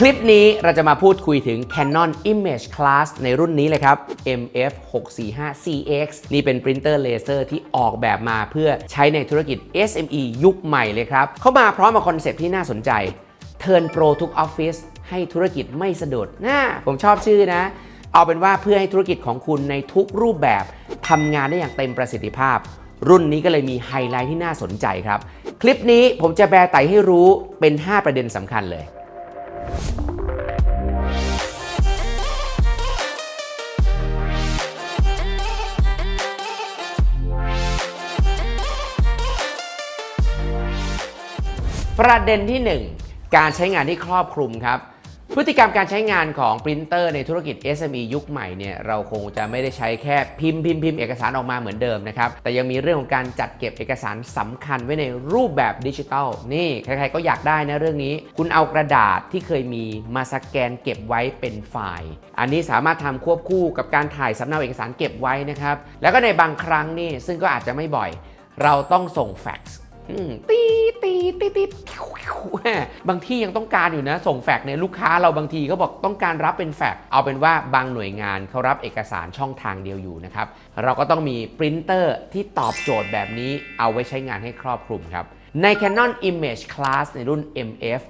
คลิปนี้เราจะมาพูดคุยถึง Canon Image Class ในรุ่นนี้เลยครับ MF 645 CX นี่เป็นปรินเตอร์เลเซอร์ที่ออกแบบมาเพื่อใช้ในธุรกิจ SME ยุคใหม่เลยครับ เข้ามาพร้อมกับคอนเซ็ปต์ที่น่าสนใจ Turn Pro ทุกออฟฟิศให้ธุรกิจไม่สะดุดน่าผมชอบชื่อนะ เอาเป็นว่าเพื่อให้ธุรกิจของคุณในทุกรูปแบบทำงานได้อย่างเต็มประสิทธิภาพ รุ่นนี้ก็เลยมีไฮไลท์ที่น่าสนใจครับ คลิปนี้ผมจะแบร์ไตให้รู้เป็น 5 ประเด็นสำคัญเลย ประเด็นที่ 1 การใช้งานที่ครอบคลุมครับ พฤติกรรมการใช้งานของปรินเตอร์ในธุรกิจ SME ยุคใหม่เนี่ยเราคงจะไม่ได้ใช้แค่พิมพ์พิมพ์พิมพ์เอกสารออกมาเหมือนเดิมนะครับ แต่ยังมีเรื่องของการจัดเก็บเอกสารสำคัญไว้ในรูปแบบดิจิทัล นี่ใครๆก็อยากได้นะเรื่องนี้ คุณเอากระดาษที่เคยมีมาสแกนเก็บไว้เป็นไฟล์ อันนี้สามารถทำควบคู่กับการถ่ายสำเนาเอกสารเก็บไว้นะครับ แล้วก็ในบางครั้งนี่ซึ่งก็อาจจะไม่บ่อย เราต้องส่งแฟกซ์ อืมตีตีตีตีแหมบางที่ยังต้องการอยู่นะ ส่งแฟกซ์เนี่ยลูกค้าเราบางทีก็บอกต้องการรับเป็นแฟกซ์เอาเป็นว่าบางหน่วยงานเขารับเอกสารช่องทางเดียวอยู่นะครับ เราก็ต้องมีปรินเตอร์ที่ตอบโจทย์แบบนี้เอาไว้ใช้งานให้ครอบคลุมครับใน Canon Image Class ในรุ่น MF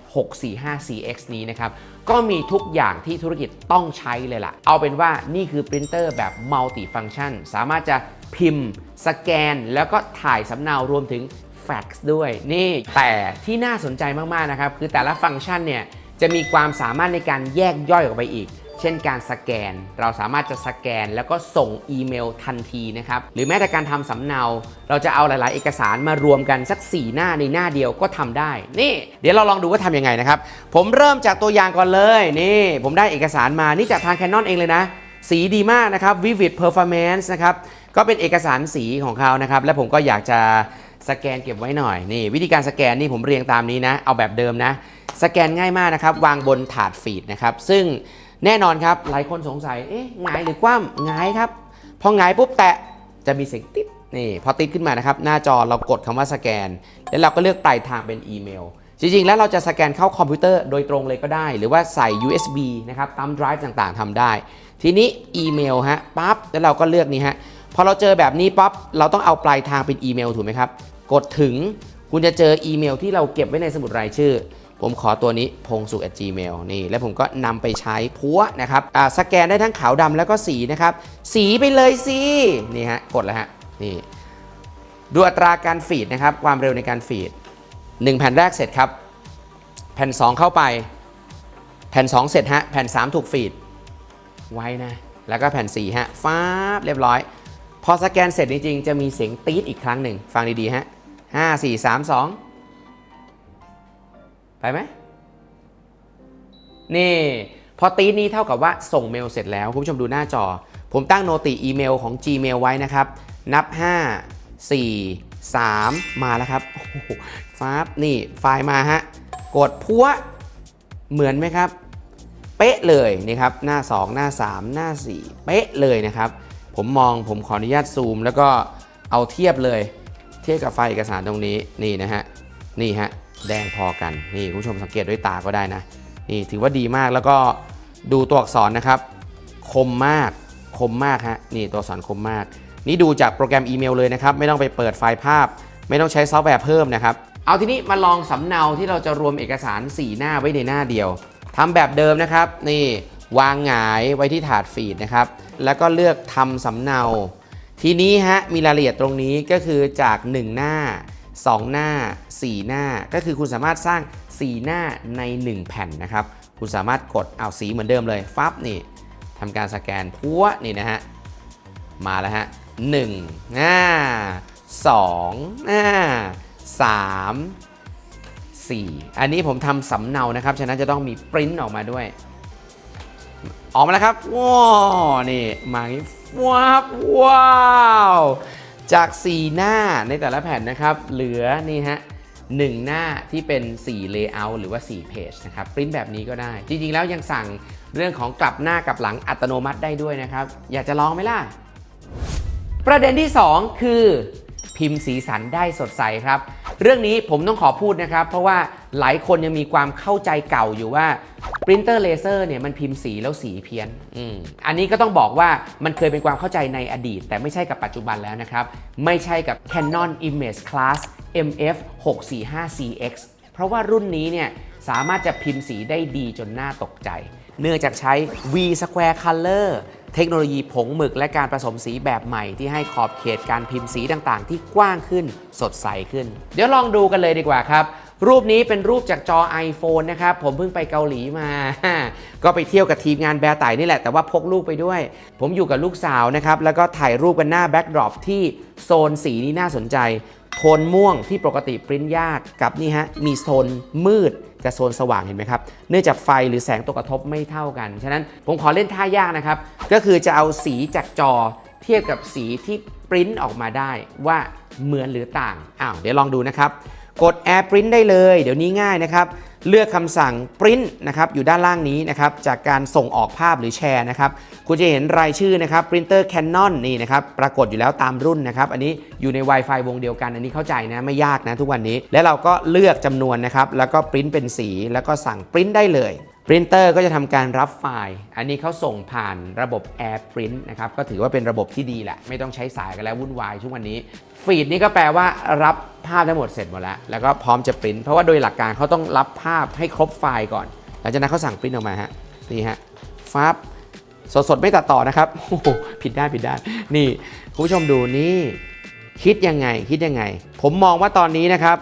645 CX นี้นะครับ ก็มีทุกอย่างที่ธุรกิจต้องใช้เลยล่ะ เอาเป็นว่านี่คือปรินเตอร์แบบ multi function สามารถจะพิมพ์ สแกน แล้วก็ถ่ายสำเนารวมถึงแฟกซ์ด้วยนี่แต่ที่น่าสนใจมากๆนะครับคือแต่ละฟังก์ชันเนี่ยจะมีความสามารถในการแยกย่อยออกไปอีก เช่นการสแกน เราสามารถจะสแกนแล้วก็ส่งอีเมลทันทีนะครับหรือแม้แต่การทำสำเนา เราจะเอาหลาย ๆ เอกสารมารวมกันสัก 4 หน้าในหน้าเดียวก็ทำได้ นี่ เดี๋ยวเราลองดูว่าทำยังไงนะครับ ผมเริ่มจากตัวอย่างก่อนเลยนี่ผมได้เอกสารมานี่จากทาง Canon เองเลยนะ สีดีมากนะครับ Vivid Performance นะครับก็เป็นเอกสารสีของเขานะครับและผมก็อยากจะ สแกนเก็บไว้หน่อยนี่วิธีการสแกนนี่ผมเรียงตามนี้นะ เอาแบบเดิมนะ สแกนง่ายมากนะครับ วางบนถาดฟีดนะครับ ซึ่งแน่นอนครับหลายคนสงสัยเอ๊ะหงายหรือคว่ำหงายครับพอหงายปุ๊บแตะจะมีเสียงติ๊ดนี่พอติ๊ดขึ้นมานะครับ หน้าจอเรากดคำว่าสแกน แล้วเราก็เลือกปลายทางเป็นอีเมลจริงๆ แล้วเราจะสแกนเข้าคอมพิวเตอร์โดยตรงเลยก็ได้ หรือว่าใส่ USB นะครับตาม drive ต่างๆทำได้ ทีนี้อีเมลฮะปั๊บแล้วเราก็เลือกนี้ฮะ พอเราเจอแบบนี้ปั๊บเราต้องเอาปลายทางเป็นอีเมลถูกไหมครับ กดถึงคุณจะเจออีเมลที่เราเก็บไว้ในสมุดรายชื่อ ผมขอตัวนี้พงสุ @gmail นี่ แล้วผมก็นำไปใช้พัวนะครับอ่าสแกนได้ทั้งขาวดำแล้วก็สีนะครับ สีไปเลยสินี่ฮะกดแล้วฮะนี่ดูอัตราการฟีดนะครับ ความเร็วในการฟีด 1 แผ่นแรกเสร็จครับ แผ่น 2 เข้าไป แผ่น 2 เสร็จฮะ แผ่น 3 ถูกฟีด ไว้นะ แล้วก็แผ่น 4 ฮะฟ้าบเรียบร้อย อสแกนเสร็จจริงๆ จะมีเสียงตีดอีกครั้งหนึ่ง ฟังดีๆ ฮะ 5 4 3 2 ไปไหม นี่ พอตีดนี้เท่ากับว่าส่งเมลเสร็จแล้ว คุณผู้ชมดูหน้าจอ ผมตั้งโนติอีเมลของ Gmail ไว้นะครับ นับ 5 4 3 มาแล้วครับฟ้าบนี่ ไฟล์มาฮะ กดพัวเหมือนไหมครับ เป๊ะเลยนี่ครับ หน้า 2 หน้า 3 หน้า 4 เป๊ะเลยนะครับ ผมมองผมขออนุญาตซูม แล้วก็เอาเทียบเลย เทียบกับไฟเอกสารตรงนี้นี่นะฮะนี่ฮะแดงพอกันนี่คุณผู้ชมสังเกตด้วยตาก็ได้นะนี่ถือว่าดีมากแล้วก็ดูตัวอักษรนะครับ คมมากคมมากฮะนี่ตัวอักษรคมมาก นี่ดูจากโปรแกรมอีเมลเลยนะครับ ไม่ต้องไปเปิดไฟล์ภาพ ไม่ต้องใช้ซอฟต์แวร์เพิ่มนะครับ เอาทีนี้มาลองสำเนาที่เราจะรวมเอกสาร 4 หน้าไว้ในหน้าเดียวทำแบบเดิมนะครับ นี่วางหงายไว้ที่ถาดฟีดนะครับ แล้วก็เลือกทำสำเนา ทีนี้ฮะมีรายละเอียดตรงนี้ก็คือจาก 1 หน้า 2 หน้า 4 หน้า ก็คือคุณสามารถสร้าง 4 หน้าใน 1 แผ่นนะครับ คุณสามารถกดเอาสีเหมือนเดิมเลยฟับนี่ทำการสแกนพัวนี่นะฮะมาแล้วฮะหนึ่งอ่าสองอ่าสามสี่อันนี้ผมทำสำเนานะครับ ฉะนั้นจะต้องมีปริ้นออกมาด้วย ออกมาแล้วครับ ว้าวนี่มาอย่างนี้ว้าวว้าวจาก4หน้าในแต่ละแผ่นนะครับ เหลือนี่ฮะหนึ่งหน้าที่เป็น4 layout หรือว่า4 page นะครับปริ้นแบบนี้ก็ได้ จริง ๆ แล้วยังสั่งเรื่องของกลับหน้ากลับหลังอัตโนมัติได้ด้วยนะครับ อยากจะลองไหมล่ะ ประเด็นที่ 2 คือ พิมพ์สีสันได้สดใสครับ เรื่องนี้ผมต้องขอพูดนะครับ เพราะว่าหลายคนยังมีความเข้าใจเก่าอยู่ว่า ปรินเตอร์เลเซอร์เนี่ยมันพิมพ์สีแล้วสีเพี้ยนออันนี้ก็ต้องบอกว่ามันเคยเป็นความเข้าใจในอดีต แต่ไม่ใช่กับปัจจุบันแล้วนะครับ ไม่ใช่กับ Canon Image Class MF 645 CX เพราะว่ารุ่นนี้เนี่ยสามารถจะพิมพ์สีได้ดีจนน่าตกใจ เนื่องจากใช้ V Square Color เทคโนโลยีผงหมึกและการผสมสีแบบใหม่ที่ให้ขอบเขตการพิมพ์สีต่างๆ ที่กว้างขึ้นสดใสขึ้น เดี๋ยวลองดูกันเลยดีกว่าครับ รูปนี้เป็นรูปจากจอ iPhone นะครับ ผมเพิ่งไปเกาหลีมา ก็ไปเที่ยวกับทีมงานแบร์ไต่นี่แหละ แต่ว่าพกลูกไปด้วย ผมอยู่กับลูกสาวนะครับ แล้วก็ถ่ายรูปกันหน้าแบ็กดรอปที่โซนสีนี้น่าสนใจ โทนม่วงที่ปกติปริ้นยากกับนี่ฮะ มีโซนมืดกับโซนสว่างเห็นไหมครับ เนื่องจากไฟหรือแสงตกกระทบไม่เท่ากัน ฉะนั้นผมขอเล่นท่ายากนะครับ ก็คือจะเอาสีจากจอเทียบกับสีที่ปริ้นออกมาได้ว่าเหมือนหรือต่าง อ้าว เดี๋ยวลองดูนะครับ กด Air Print ได้เลย เดี๋ยวนี้ง่ายนะครับ เลือกคำสั่ง Print นะครับอยู่ด้านล่างนี้นะครับจากการส่งออกภาพหรือแชร์นะครับคุณจะเห็นรายชื่อนะครับ Printer Canon นี่นะครับปรากฏอยู่แล้วตามรุ่นนะครับอันนี้อยู่ใน Wi-Fi วงเดียวกันอันนี้เข้าใจนะไม่ยากนะทุกวันนี้ และเราก็เลือกจำนวนนะครับแล้วก็ปริ้นเป็นสี แล้วก็สั่งปริ้นได้เลย รินเตอร์ก็จะทำการรับไฟล์ อันนี้เขาส่งผ่านระบบ Air Print นะครับ ก็ถือว่าเป็นระบบที่ดีแหละ ไม่ต้องใช้สายกันแล้ววุ่นวายช่วงวันนี้ ฟีดนี่ก็แปลว่ารับภาพทั้งหมดเสร็จหมดแล้ว แล้วก็พร้อมจะปริ้นเพราะว่าโดยหลักการเขาต้องรับภาพให้ครบไฟล์ก่อน หลังจากนั้นเขาสั่งปริ้นออกมาฮะ นี่ฮะฟับสดสดๆไม่ตัดต่อนะครับ โอ้โห ผิดได้ผิดได้ นี่คุณผู้ชมดูนี่ คิดยังไงคิดยังไง ผมมองว่าตอนนี้นะครับ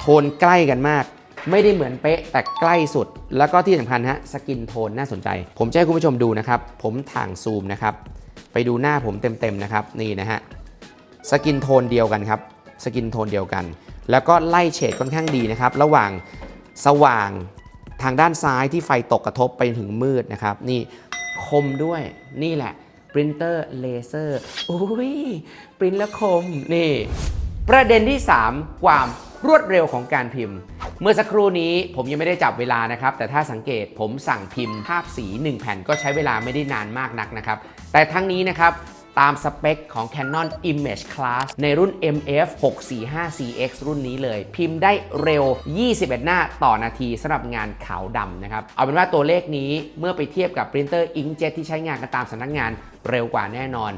โทนใกล้กันมาก ไม่ได้เหมือนเป๊ะแต่ใกล้สุด แล้วก็ที่สำคัญฮะสกินโทนน่าสนใจ ผมจะให้คุณผู้ชมดูนะครับ ผมถ่างซูมนะครับ ไปดูหน้าผมเต็มๆนะครับนี่นะฮะสกินโทนเดียวกันครับสกินโทนเดียวกัน แล้วก็ไล่เฉดค่อนข้างดีนะครับ ระหว่างสว่างทางด้านซ้ายที่ไฟตกกระทบไปถึงมืดนะครับ นี่คมด้วยนี่แหละปรินเตอร์เลเซอร์อุ้ยปรินแล้วคมนี่ ประเด็นที่ 3 ความ รวดเร็วของการพิมพ์ เมื่อสักครู่นี้ผมยังไม่ได้จับเวลานะครับ แต่ถ้าสังเกตผมสั่งพิมพ์ภาพสี 1 แผ่นก็ใช้เวลาไม่ได้นานมากนักนะครับ แต่ทั้งนี้นะครับตามสเปคของ Canon Image Class ในรุ่น MF 645 CX รุ่นนี้เลย พิมพ์ได้เร็ว 21 หน้าต่อนาทีสำหรับงานขาวดำนะครับ เอาเป็นว่าตัวเลขนี้เมื่อไปเทียบกับปรินเตอร์ Inkjet ที่ใช้งานกันตามสำนักงานเร็วกว่าแน่นอน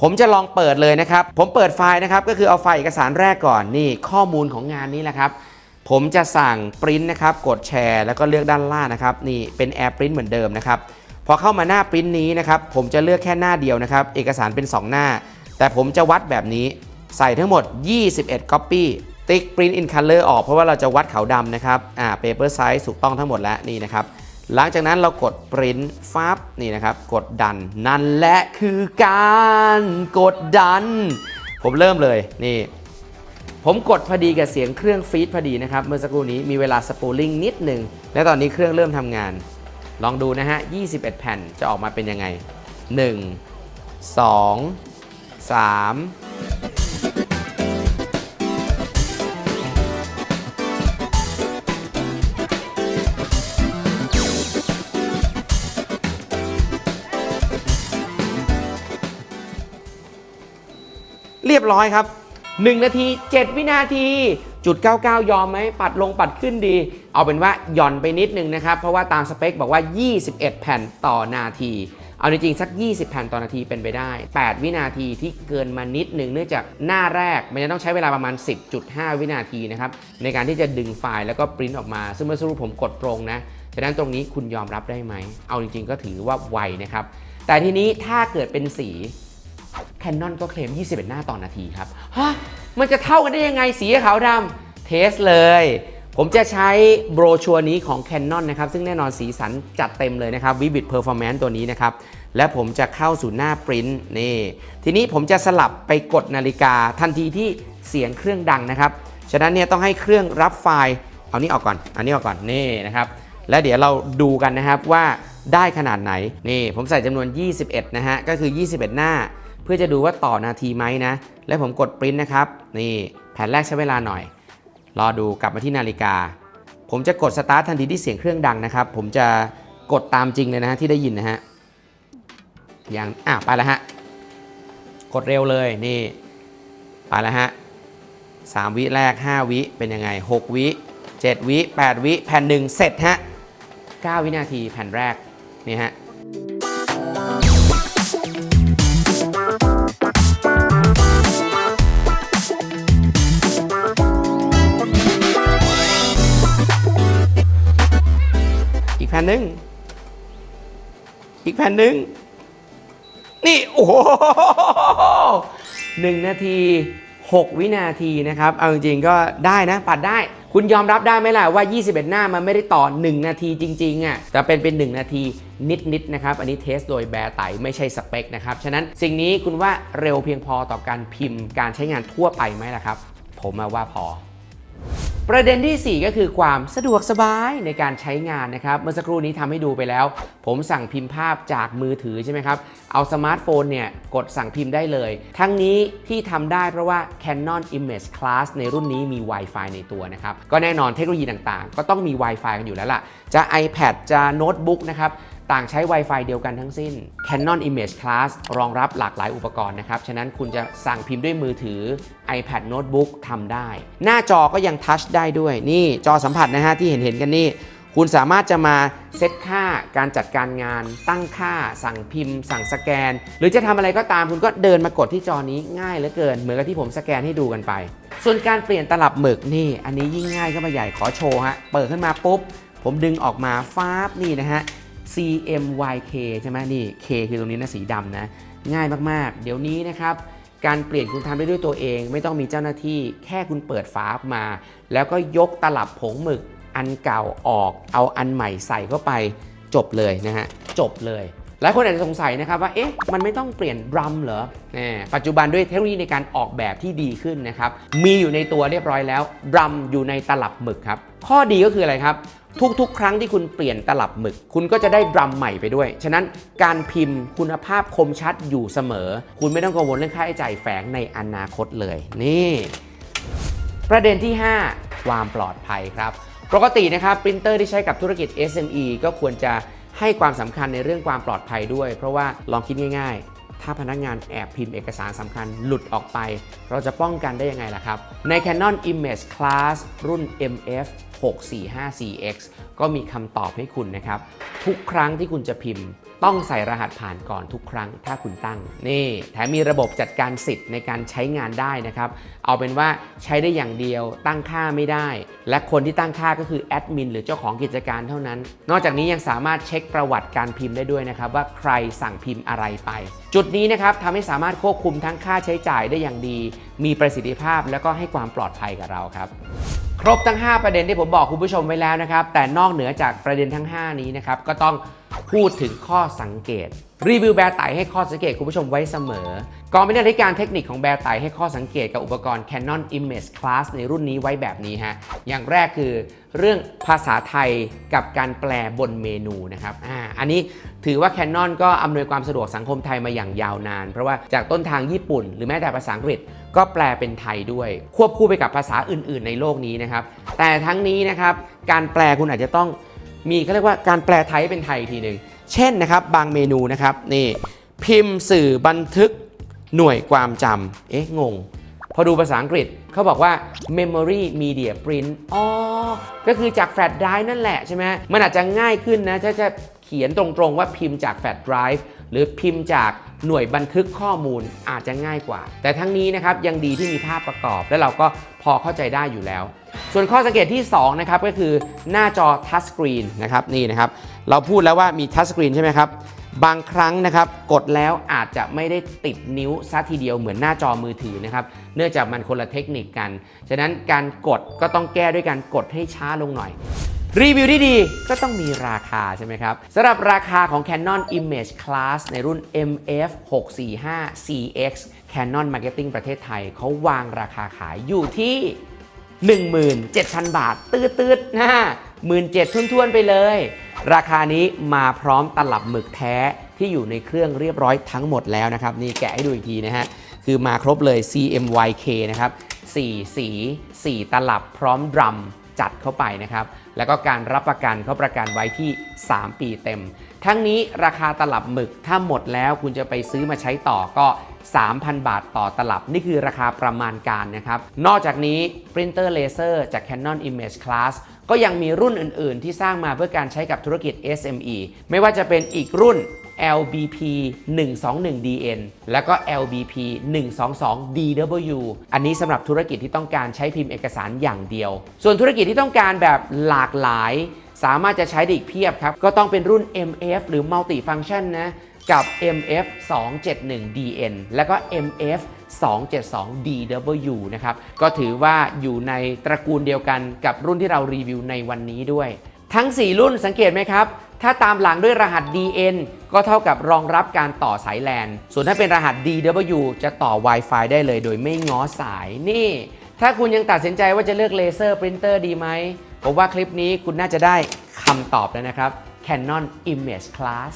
ผมจะลองเปิดเลยนะครับ ผมเปิดไฟล์นะครับ ก็คือเอาไฟล์เอกสารแรกก่อนนี่ข้อมูลของงานนี้แหละครับ ผมจะสั่งปริ้นนะครับ กดแชร์ แล้วก็เลือกด้านล่างนะครับ นี่เป็น Air Print เหมือนเดิมนะครับ พอเข้ามาหน้าปริ้นนี้นะครับ ผมจะเลือกแค่หน้าเดียวนะครับ เอกสารเป็น 2 หน้า แต่ผมจะวัดแบบนี้ ใส่ทั้งหมด 21 Copy ติ๊ก Print in Color ออกเพราะว่าเราจะวัดขาวดำนะครับ อ่า Paper Size ถูกต้องทั้งหมดแล้วนี่นะครับ หลังจากนั้นเรากด Print ฟับนี่นะครับ กดดันนั่นแหละคือการกดดัน ผมเริ่มเลยนี่ ผมกดพอดีกับเสียงเครื่องฟีดพอดีนะครับ เมื่อสักครู่นี้มีเวลาสปูลิ่งนิดหนึ่งและตอนนี้เครื่องเริ่มทำงาน ลองดูนะฮะ 21 แผ่นจะออกมาเป็นยังไง 1 2 3 รียบร้อยครับ 1 นาที 7 วินาทีจุด99 ยอมไหมปัดลงปัดขึ้นดี เอาเป็นว่าหย่อนไปนิดนึงนะครับ เพราะว่าตามสเปคบอกว่า 21 แผ่นต่อนาที เอาจริงๆสัก 20 แผ่นต่อนาทีเป็นไปได้ 8 วินาทีที่เกินมานิดหนึ่งเนื่องจากหน้าแรก มันจะต้องใช้เวลาประมาณ 10.5 วินาทีนะครับ ในการที่จะดึงไฟล์แล้วก็ปริ้นออกมา ซึ่งเมื่อสักครู่ผมกดตรงนะฉะนั้นตรงนี้คุณยอมรับได้ไหม เอาจริงๆ ก็ถือว่าไวนะครับแต่ทีนี้ถ้าเกิดเป็นสี Canon ก็เคลม 21 หน้าต่อนนาทีครับ ฮะ มันจะเท่ากันได้ยังไงสีขาวดำเทสเลย ผมจะใช้โบรชัวร์นี้ของ Canon นะครับ ซึ่งแน่นอนสีสันจัดเต็มเลยนะครับ Vivid Performance ตัวนี้นะครับ และผมจะเข้าสู่หน้าปริ้นนี่ ทีนี้ผมจะสลับไปกดนาฬิกาทันทีที่เสียงเครื่องดังนะครับ ฉะนั้นเนี่ยต้องให้เครื่องรับไฟล์ เอานี้ออกก่อน อันนี้ออกก่อน นี่นะครับ แล้วเดี๋ยวเราดูกันนะครับว่าได้ขนาดไหน นี่ผมใส่จำนวน 21 นะฮะ ก็คือ 21 หน้า เพื่อจะดูว่าต่อนาทีไหมนะ และผมกดปริ้นนะครับ นี่แผ่นแรกใช้เวลาหน่อย รอดูกลับมาที่นาฬิกา ผมจะกดสตาร์ททันทีที่เสียงเครื่องดังนะครับ ผมจะกดตามจริงเลยนะฮะที่ได้ยินนะฮะอยังอะไปแล้วฮะ กดเร็วเลยนี่ ไปแล้วฮะสามวิแรก 5 วิเป็นยังไง 6 วิ 7 วิ 8 วิ แผ่นหนึ่งเสร็จฮะ9วินาทีแผ่นแรกนี่ฮะ นหนึ่งอีกแผ่นหนึ่งนี่ โอ้โหหนึ่งนาที 6 วินาทีนะครับ เอาจริงๆก็ได้นะ ปัดได้ คุณยอมรับได้ไหมล่ะว่า 21 หน้ามันไม่ได้ต่อ 1 นาทีจริงๆอะแต่เป็นเป็น 1 นาทีนิดๆนะครับ อันนี้เทสโดยแบร์ไตไม่ใช่สเปคนะครับ ฉะนั้นสิ่งนี้คุณว่าเร็วเพียงพอต่อการพิมพ์การใช้งานทั่วไปไหมล่ะครับ ผมมาว่าพอ ประเด็นทีสี่ 4 ก็คือความสะดวกสบายในการใช้งานนะครับ เมื่อสักครู่นี้ทำให้ดูไปแล้ว ผมสั่งพิมพ์ภาพจากมือถือใช่ไหมครับ เอาสมาร์ทโฟนเนี่ยกดสั่งพิมพ์ได้เลย ทั้งนี้ที่ทำได้เพราะว่า Canon Image Class ในรุ่นนี้มี Wi-Fi ในตัวนะครับ ก็แน่นอนเทคโนโลยีต่างๆ ก็ต้องมี Wi-Fi กันอยู่แล้วล่ะ จะ iPad จะโน้ตบุ๊กนะครับ ต่างใช้ Wi-Fi เดียวกันทั้งสิ้น Canon Image Class รองรับหลากหลายอุปกรณ์นะครับ ฉะนั้นคุณจะสั่งพิมพ์ด้วยมือถือ iPad Notebook ทำได้ หน้าจอก็ยังทัชได้ด้วย นี่จอสัมผัสนะฮะที่เห็นเห็นๆกันนี่ คุณสามารถจะมาเซตค่าการจัดการงาน ตั้งค่า สั่งพิมพ์ สั่งสแกน หรือจะทำอะไรก็ตามคุณก็เดินมากดที่จอนี้ง่ายเหลือเกิน เหมือนกับที่ผมสแกนให้ดูกันไป ส่วนการเปลี่ยนตลับหมึกนี่ อันนี้ยิ่งง่ายเข้ามาใหญ่ขอโชว์ฮะเปิดขึ้นมาปุ๊บผมดึงออกมาฟ้าบนี่นะฮะ CMYK ใช่ไหมนี่ K คือตรงนี้นะสีดำนะง่ายมากๆ เดี๋ยวนี้นะครับการเปลี่ยนคุณทำได้ด้วยตัวเอง ไม่ต้องมีเจ้าหน้าที่แค่คุณเปิดฝามา แล้วก็ยกตลับผงหมึกอันเก่าออก เอาอันใหม่ใส่เข้าไปจบเลยนะฮะจบเลยหลายคนอาจจะสงสัยนะครับว่าเอ๊ะมันไม่ต้องเปลี่ยนดรัมเหรอแหมปัจจุบันด้วยเทคโนโลยีในการออกแบบที่ดีขึ้นนะครับมีอยู่ในตัวเรียบร้อยแล้วดรัมอยู่ในตลับหมึกครับ ข้อดีก็คืออะไรครับ ทุกๆ ครั้งที่คุณเปลี่ยนตลับหมึก คุณก็จะได้ดรัมใหม่ไปด้วย ฉะนั้นการพิมพ์คุณภาพคมชัดอยู่เสมอ คุณไม่ต้องกังวลเรื่องค่าใช้จ่ายแฝงในอนาคตเลย นี่ ประเด็นที่ 5 ความปลอดภัยครับปกตินะครับปรินเตอร์ที่ใช้กับธุรกิจ SME ก็ควรจะให้ความสำคัญในเรื่องความปลอดภัยด้วย เพราะว่าลองคิดง่ายๆ ถ้าพนักงานแอบพิมพ์เอกสารสำคัญหลุดออกไป เราจะป้องกันได้ยังไงล่ะครับ ใน Canon Image Class รุ่น MF 645CX ก็มีคำตอบให้คุณนะครับ ทุกครั้งที่คุณจะพิมพ์ ต้องใส่รหัสผ่านก่อนทุกครั้งถ้าคุณตั้ง นี่แถมมีระบบจัดการสิทธิ์ในการใช้งานได้นะครับ เอาเป็นว่าใช้ได้อย่างเดียวตั้งค่าไม่ได้ และคนที่ตั้งค่าก็คือแอดมินหรือเจ้าของกิจการเท่านั้น นอกจากนี้ยังสามารถเช็คประวัติการพิมพ์ได้ด้วยนะครับ ว่าใครสั่งพิมพ์อะไรไป จุดนี้นะครับทำให้สามารถควบคุมทั้งค่าใช้จ่ายได้อย่างดี มีประสิทธิภาพแล้วก็ให้ความปลอดภัยกับเราครับ ครบทั้ง 5 ประเด็นที่ผมบอกคุณผู้ชมไว้แล้วนะครับ แต่นอกเหนือจากประเด็นทั้ง 5 นี้นะครับ ก็ต้องพูดถึงข้อสังเกต รีวิวแบร์ไตให้ข้อสังเกตคุณผู้ชมไว้เสมอกองบรรณาธิการเทคนิคของแบร์ไตให้ข้อสังเกตกับอุปกรณ์ Canon Image Class ในรุ่นนี้ไว้แบบนี้ฮะอย่างแรกคือเรื่องภาษาไทยกับการแปลบนเมนูนะครับอ่าอันนี้ ถือว่า Canon ก็อำนวยความสะดวกสังคมไทยมาอย่างยาวนาน เพราะว่าจากต้นทางญี่ปุ่น หรือแม้แต่ภาษาอังกฤษก็แปลเป็นไทยด้วย ควบคู่ไปกับภาษาอื่น ๆ ในโลกนี้นะครับ แต่ทั้งนี้นะครับการแปลคุณอาจจะต้องมีเขาเรียกว่าการแปลไทยเป็นไทยทีหนึ่งเช่นนะครับบางเมนูนะครับนี่พิมพ์สื่อบันทึกหน่วยความจำเอ๊ะงง พอดูภาษาอังกฤษเขาบอกว่า memory media print อ๋อ ก็คือจากแฟลชไดรฟ์นั่นแหละใช่ไหมมันอาจจะง่ายขึ้นนะ ถ้าจะ เขียนตรงๆว่าพิมพ์จากแฟลชไดรฟ์หรือพิมพ์จากหน่วยบันทึกข้อมูลอาจจะง่ายกว่า แต่ทั้งนี้นะครับยังดีที่มีภาพประกอบ และเราก็พอเข้าใจได้อยู่แล้ว ส่วนข้อสังเกตที่2นะครับก็คือหน้าจอทัชสกรีนนะครับนี่นะครับเราพูดแล้วว่ามีทัชสกรีนใช่ไหมครับบางครั้งนะครับกดแล้วอาจจะไม่ได้ติดนิ้วซะทีเดียวเหมือนหน้าจอมือถือนะครับเนื่องจากมันคนละเทคนิคกัน ฉะนั้นการกดก็ต้องแก้ด้วยการกดให้ช้าลงหน่อย รีวิวที่ดีก็ต้องมีราคาใช่ไหมครับสำหรับราคาของ Canon Image Class ในรุ่น MF 645 CX Canon Marketing ประเทศไทยเขาวางราคาขายอยู่ที่ 17,000 บาท ตืดๆนะหมื่นเจ็ดทุ่นๆ ไปเลย ราคานี้มาพร้อมตลับหมึกแท้ที่อยู่ในเครื่องเรียบร้อยทั้งหมดแล้วนะครับ นี่แกะให้ดูอีกทีนะฮะ คือมาครบเลย CMYK นะครับ4สี 4 ตลับพร้อมดรัม จัดเข้าไปนะครับ แล้วก็การรับประกันเขาประกันไว้ที่ 3 ปีเต็ม ทั้งนี้ราคาตลับหมึกถ้าหมดแล้วคุณจะไปซื้อมาใช้ต่อก็ 3,000 บาทต่อตลับ นี่คือราคาประมาณการนะครับ นอกจากนี้ปรินเตอร์เลเซอร์จาก Canon Image Class ก็ยังมีรุ่นอื่น ๆ ที่สร้างมาเพื่อการใช้กับธุรกิจ SME ไม่ว่าจะเป็นอีกรุ่น LBP 121 DN แล้วก็ LBP 122 DW อันนี้สำหรับธุรกิจที่ต้องการใช้พิมพ์เอกสารอย่างเดียว ส่วนธุรกิจที่ต้องการแบบหลากหลาย สามารถจะใช้ได้อีกเพียบครับ ก็ต้องเป็นรุ่น MF หรือ Multi Function นะกับ MF 271 DN แล้วก็ MF 272 DW นะครับ ก็ถือว่าอยู่ในตระกูลเดียวกันกับรุ่นที่เรารีวิวในวันนี้ด้วย ทั้ง 4 รุ่นสังเกตไหมครับ ถ้าตามหลังด้วยรหัส DN ก็เท่ากับรองรับการต่อสายแลนส่วนถ้าเป็นรหัส DW จะต่อ Wi-Fi ได้เลยโดยไม่ง้อสายนี่ ถ้าคุณยังตัดสินใจว่าจะเลือกเลเซอร์ปรินเตอร์ดีไหมผมว่าคลิปนี้คุณน่าจะได้คำตอบแล้วนะครับ Canon Image Class